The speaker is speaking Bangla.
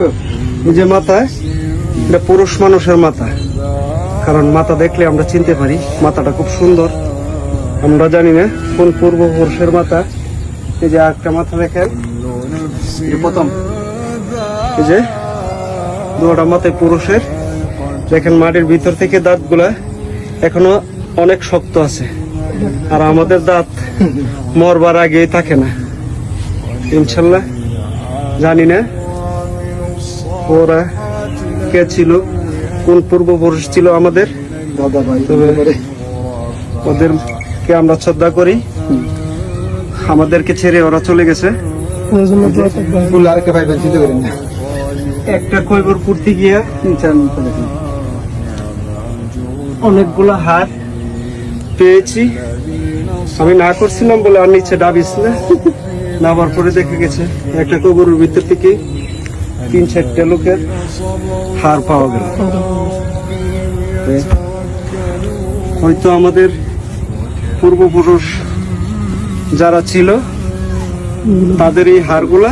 এই যে মাথায় এটা পুরুষ মানুষের মাথা। কারণ মাথা দেখলে আমরা চিনতে পারি, মাথাটা খুব সুন্দর। আমরা জানি না কোন পূর্বপুরুষের মাথা। এই যে একটা মাথা দেখেন। প্রথম। এই যে দুটা মাথায় পুরুষের। দেখেন মাটির ভিতর থেকে দাঁতগুলা এখনও অনেক শক্ত আছে। আর আমাদের দাঁত মরবার আগেই থাকে না। ইনশাল্লাহ। জানি না ওরা কে ছিল? কোন পূর্বপুরুষ ছিল আমাদের? তবে ওদেরকে আমরা শ্রদ্ধা করি। আমাদেরকে ছেড়ে ওরা চলে গেছে। একটা কৈবর পড়তে গিয়ে অনেকগুলো হার পেয়েছি। আমি না করছিলাম বলে আর নিচে ডাবিস না। নামার পরে দেখে গেছে একটা কবরের ভিতর থেকে তিন চারটে লোকের হার পাওয়া গেল। হয়তো আমাদের পূর্বপুরুষ যারা ছিল তাদের এই হারগুলা